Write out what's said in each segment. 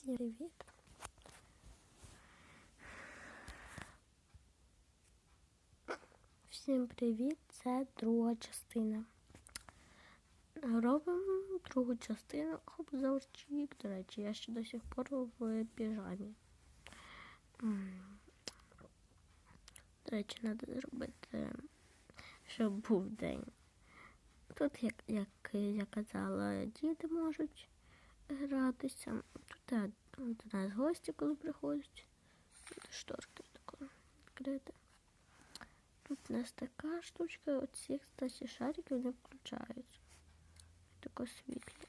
Всім привіт. Всім привіт, це друга частина. Робимо другу частину обзорчик. До речі, я ще до сих пор в піжамі. До речі, треба зробити, щоб був день. Тут, як, як я казала, діти можуть гратися. Тут, е, тут у нас гості, коли приходять. Тут шторки тако відкрити. Тут у нас така штучка, оці, кстати, шарики вони включаються. Тако світло.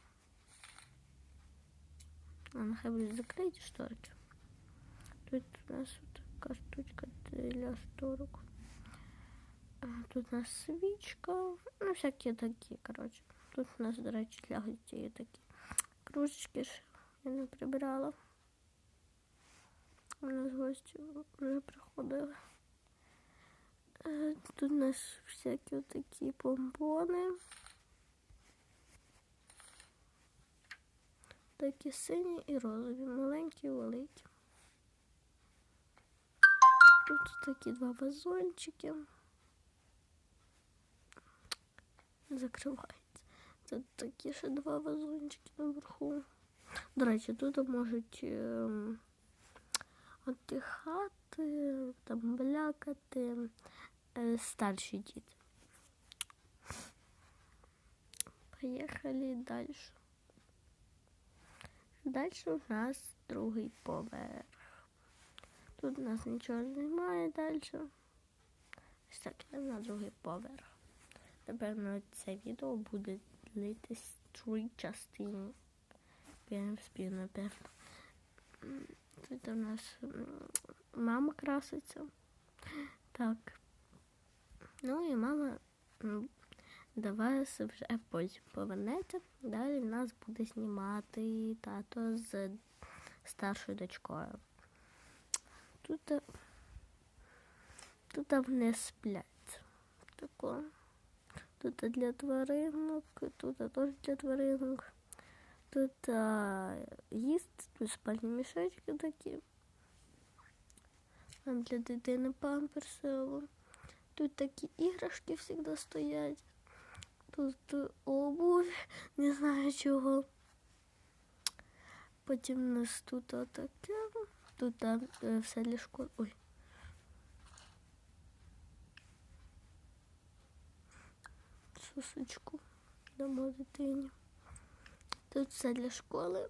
А нехай будуть закриті шторки. Тут у нас така штучка для шторок. А, Тут у нас свічка. Ну, всякі такі, коротше. Тут у нас, до речі, для гостей такі. Кружечки ж я не прибирала. У нас гості вже приходили. Е, Тут у нас всякі отакі помпони. Такі сині і розові, маленькі і великі. Тут такі два вазончики. Закривається. Тут такі ще два вазончики наверху. До речі, тут можуть ем, отдихати, там блякати е, старші діти. Поїхали далі. Далі у нас другий поверх. Тут у нас нічого немає далі. Ось так, на другий поверх. Напевно, це відео буде длитись три частини. Вспію, напевно. Тут у нас мама краситься. Так. Ну і мама вас вже потім повернеться. Далі нас буде знімати тато з старшою дочкою. Тут, тут вони сплять. Тако. Тут для тваринок, тут теж для тваринок. Тут а, їсти, тут спальні мішечки такі. Там для дитини памперси. Тут такі іграшки завжди стоять. Тут обувь, не знаю чого. Потім у нас тут отаке. Тут а, е, все для школи. Ой. Сосочку дамо дитині. Тут все для школи.